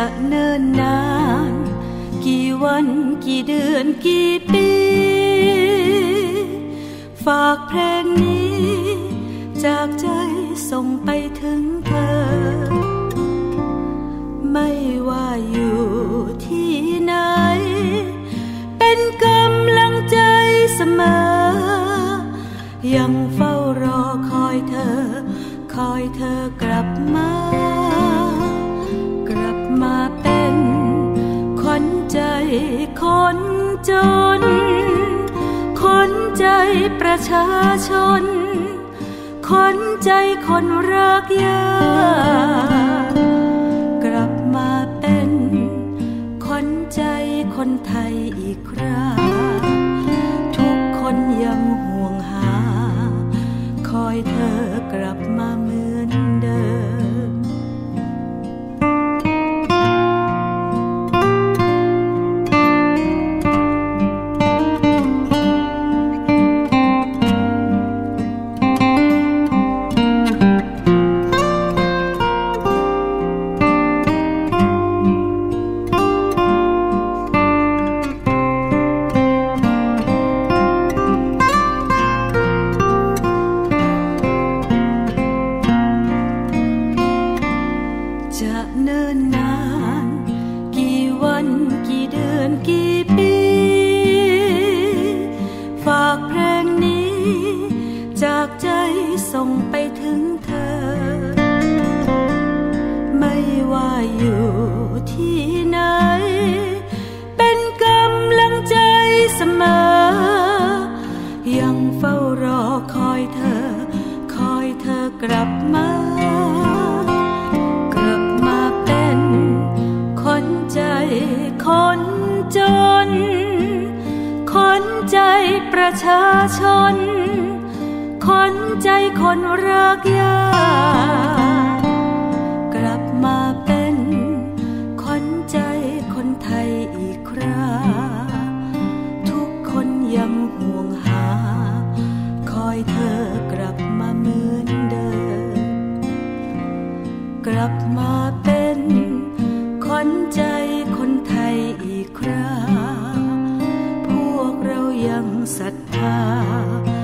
ะเนิ่นนาน กี่วันกี่เดือนกี่ปี ฝากเพลงนี้ จากใจส่งไปถึงเธอ ไม่ว่าอยู่ที่ไหน เป็นกำลังใจเสมอ ยังเฝ้ารอคอยเธอ คอยเธอกลับมา คนจน คนใจประชาชน คนใจคนรักยากลับมาเป็น คนใจคนไทยอีกครา นิ่นนาน กี่วันกี่เดือนกี่ปี ฝากเพลงนี้ จากใจส่งไปถึงเธอ ไม่ว่าอยู่ที่ไหน เป็นกำลังใจเสมอ ยังเฝ้ารอคอยเธอ ชาชน คนใจคนรักยา ศรัทธา